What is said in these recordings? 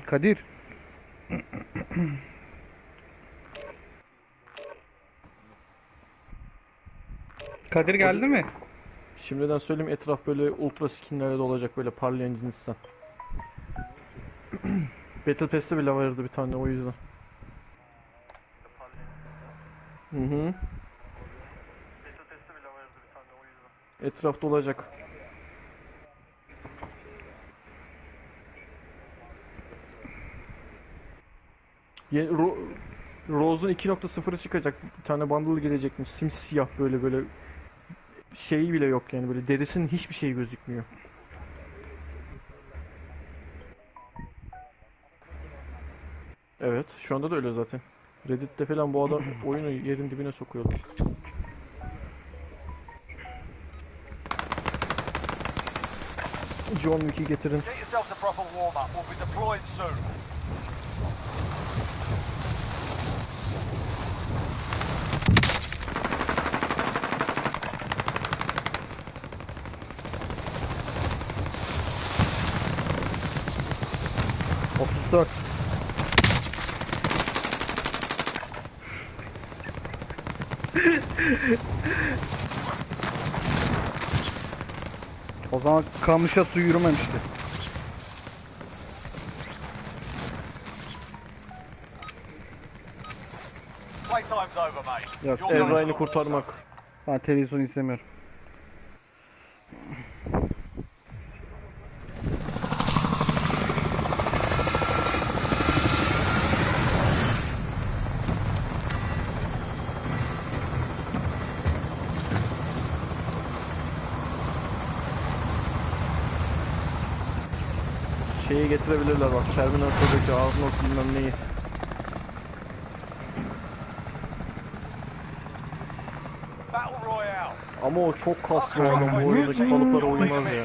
Kadir. Kadir geldi mi? Şimdiden söyleyeyim etraf böyle ultra skinlerle dolacak böyle parlayan cinsten. Battle Pass'te bile vardı bir tane o yüzden. Hı hı. Etraf dolacak. Ye Ro Rose'un 2.0'ı çıkacak. Bir tane bundle gelecekmiş. Simsiyah böyle böyle şeyi bile yok yani böyle derisinin hiçbir şey gözükmüyor. Evet, şu anda da öyle zaten. Reddit'te falan bu adam oyunu yerin dibine sokuyorlar. John Wick'i getirin. 4. o zaman kamışa su yürümemişti. Yok, Ezrail'i kurtarmak. Ben televizyon istemiyorum. Şeyi getirebilirler bak. Terminator'daki Arnold bilmem neyi. Ama o çok kaslı adam bu oyundaki kalıplara uymaz ya.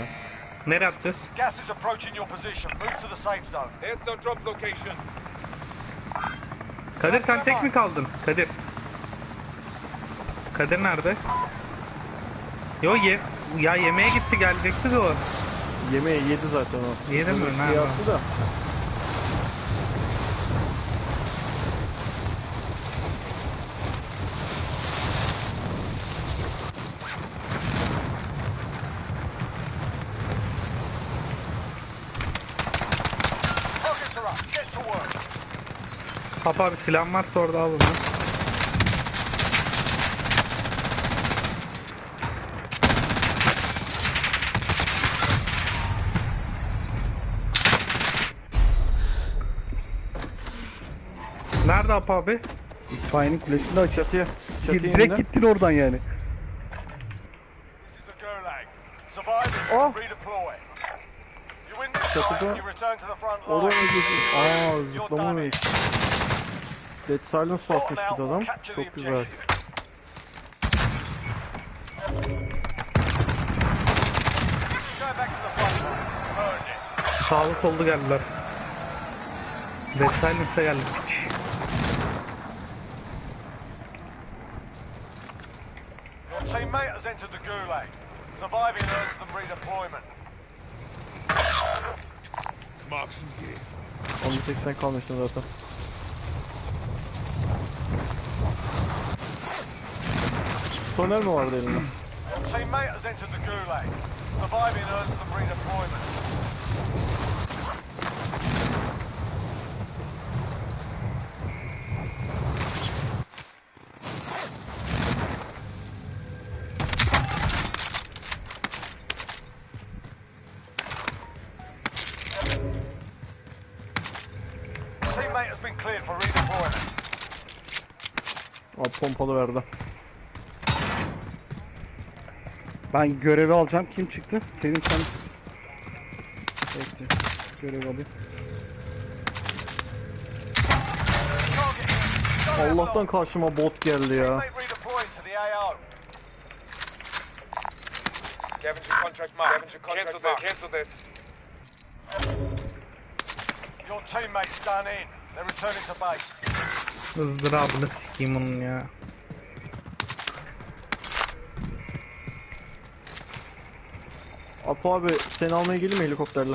Nereye atacağız? Gas is approaching your position. Move to the safe zone. Airstone drop location. Kadir sen tek mi kaldın? Kadir. Kadir nerede? Yo ye ya yemeğe gitti gelecekti de o. Yemeği yedi zaten o. Yedi mi? Şey yaptı da. Papa abi silahın varsa orada al bunu. Nerede Apa abi? İtfaiyenin kulesinde açık. Çatıya. Çatıya Direkt indiler. gittin oradan yani. Oh. Çatıda- Oraya line. gidiyor. Aa You're zıplama mı? Dead Silence basmış bir adam. Çok güzel. objective. Go back to the front Your teammate has entered the Gulag. Surviving earns them redeployment. Mark some gear. 1080 kalmıştı zaten. Soner mi vardı elinde? Your teammate has entered the Gulag. Surviving earns them redeployment. Abi pompalı verdi. Ben görevi alacağım. Kim çıktı? Senin sen. Bekle. Görev alayım. Allah'tan karşıma bot geldi ya. Your teammate's done in. Izdırabını sikeyim onun ya. Apo abi seni almaya geleyim mi helikopterle?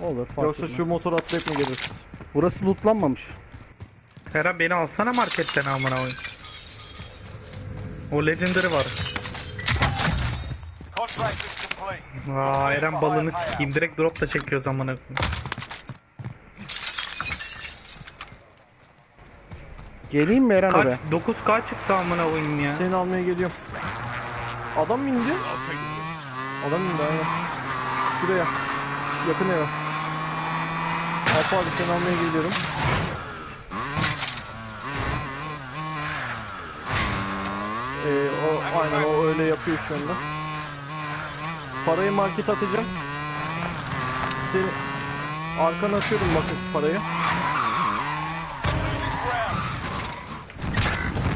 Olur fark Yoksa etmez. şu motor atlayıp mı geliriz? Burası lootlanmamış. Eren beni alsana marketten amına koyayım. O legendary var. Aa Eren balını sikeyim. Direkt drop da çekiyoruz amına koyayım. Geleyim mi Eren oraya? Kaç 9k çıktı amına koyayım ya. Seni almaya geliyorum. Adam mı indi? Adam indi aynen. Şuraya. Yakın eve. Alfa abi seni almaya geliyorum. Ee, o aynen o öyle yapıyor şu anda. Parayı markete atacağım. Seni arkana atıyorum bakın parayı.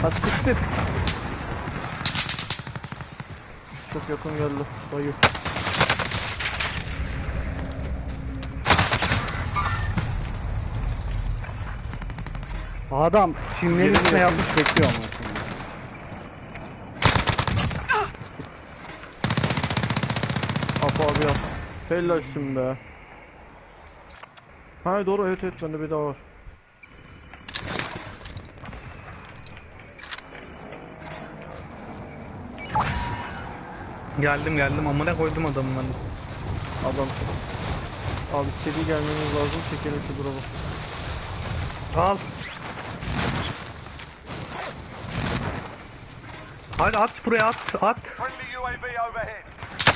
Ha siktir. Çok yakın geldi dayı. Adam Geri üstüne geliyor. yapmış bekliyor ama. Apo abi yap. Helalsin be. Ha doğru evet evet bende bir daha var. Geldim geldim amına koydum adamı ben. Adam. Abi seri gelmemiz lazım çekelim şu drop'u. Al. Hadi at buraya at at.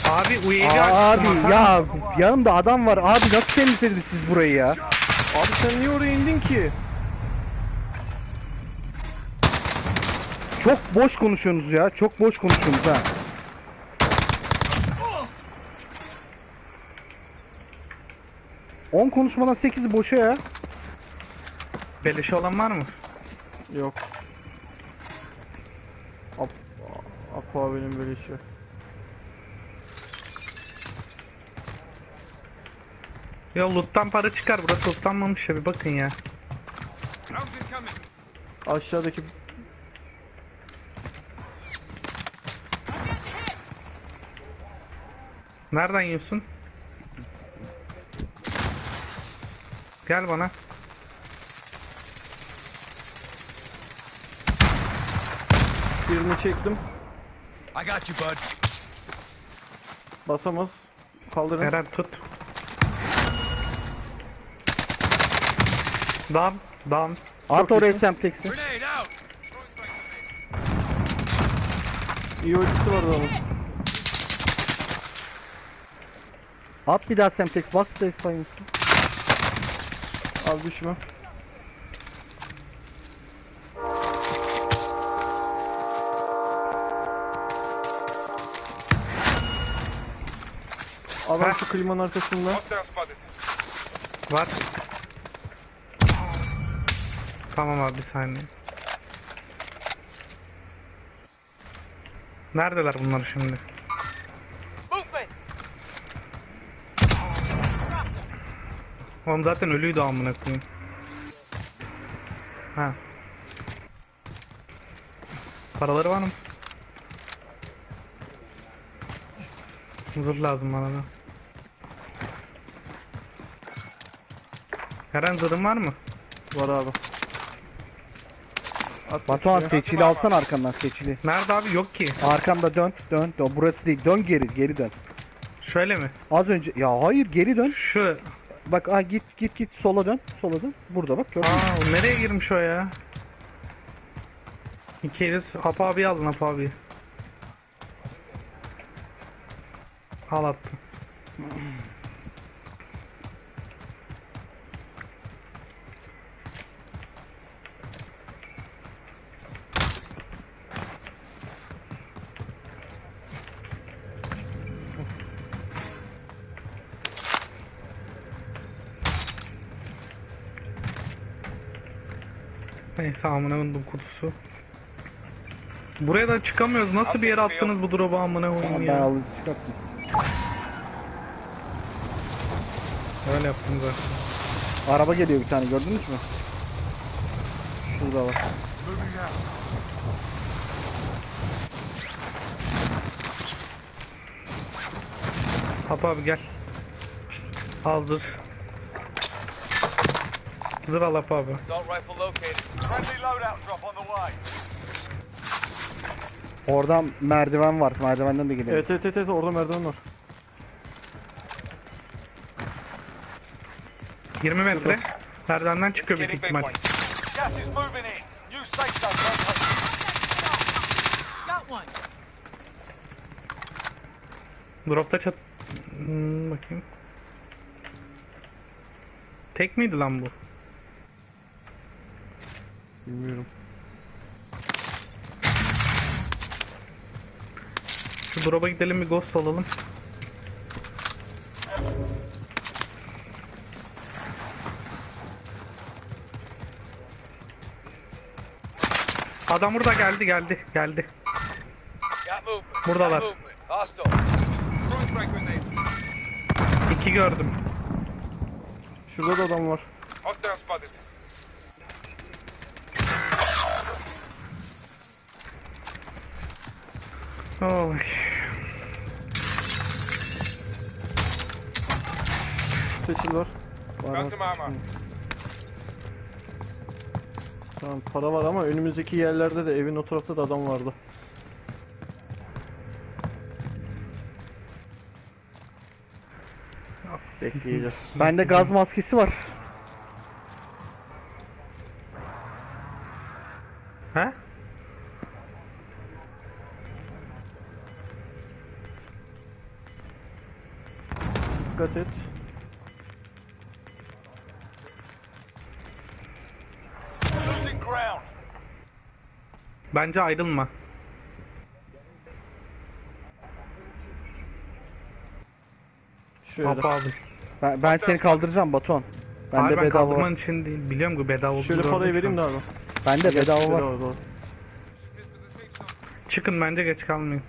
Abi UAV. Abi atar ya yanımda adam var. Abi nasıl temizlediniz siz burayı ya? Abi sen niye oraya indin ki? Çok boş konuşuyorsunuz ya. Çok boş konuşuyorsunuz ha. On konuşmadan 8'i boşa ya. Beleşi olan var mı? Yok. Ap Apo abinin böyle şey. Ya loot'tan para çıkar. Burası lootlanmamış ya bir bakın ya. Aşağıdaki Nereden yiyorsun? Gel bana. birini çektim. I got you, bud. Basamaz. Kaldırın. Eren tut. Down. Down. At oraya semplex'i. İyi oyuncusu var adamın. At bir daha simplex. Bas da espanyolcu. Abi düşme. Adam şu klimanın arkasında. Var. Tamam abi bir saniye. Neredeler bunlar şimdi? Oğlum zaten ölüydü amına koyayım. Ha. Paraları var mı? Zırh lazım bana da. Eren zırhın var mı? Var abi. At Batuhan şuraya. seçili alsan arkandan seçili. Nerede abi? Yok ki. Arkamda dön dön. dön. Burası değil. Dön geri geri dön. Şöyle mi? Az önce ya hayır geri dön. Şu. Bak ah git git git sola dön. Sola dön. Burada bak gördün? Aa nereye girmiş o ya? İkiniz Hap abi alın Hap abi. Al attım. Neyse amına koydum kutusu. Buraya da çıkamıyoruz. Nasıl bir yere attınız bu drop'u amına koyayım ben ya? alıp çıkarttım. Öyle yaptım zaten. Araba geliyor bir tane gördünüz mü? Şurada var. Hap abi gel. Al zırh. Al Apo abi. Oradan merdiven var. Merdivenden de gidelim. Evet evet evet, evet orada merdiven var. 20 metre. Merdivenden çıkıyor büyük ihtimal. Dropta çat... Hmm, bakayım. Tek miydi lan bu? Bilmiyorum. Şu drop'a gidelim bir ghost alalım. Adam burada geldi geldi geldi. Buradalar. İki gördüm. Şurada da adam var. Oy. Seçil var. Var, var. Tamam para var ama önümüzdeki yerlerde de evin o tarafta da adam vardı. Bekleyeceğiz. Bende gaz maskesi var. He? Dikkat et. Bence ayrılma. Şöyle. Abi. Ben, ben seni kaldıracağım Batuhan. Hayır Bende ben bedava kaldırman var. için değil. Biliyorum ki bedava Şöyle parayı vereyim de abi. Bende bedava var. Çıkın bence geç kalmayın.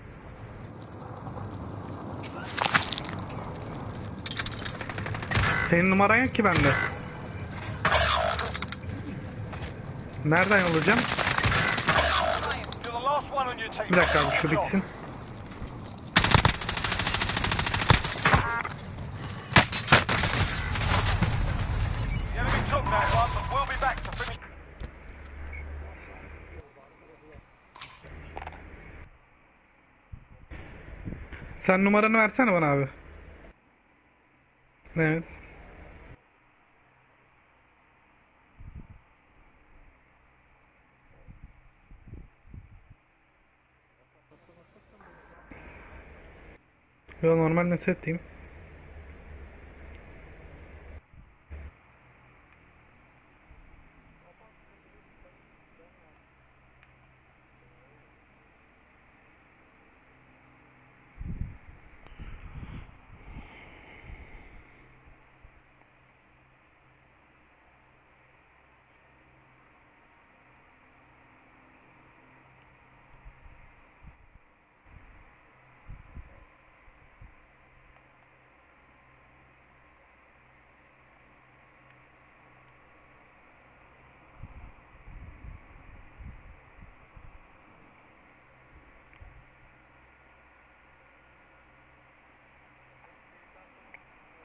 Senin numaran yok ki bende. Nereden team. Bir dakika abi şu bitsin. Sen numaranı versene bana abi. Evet. Yo normal ne setteyim.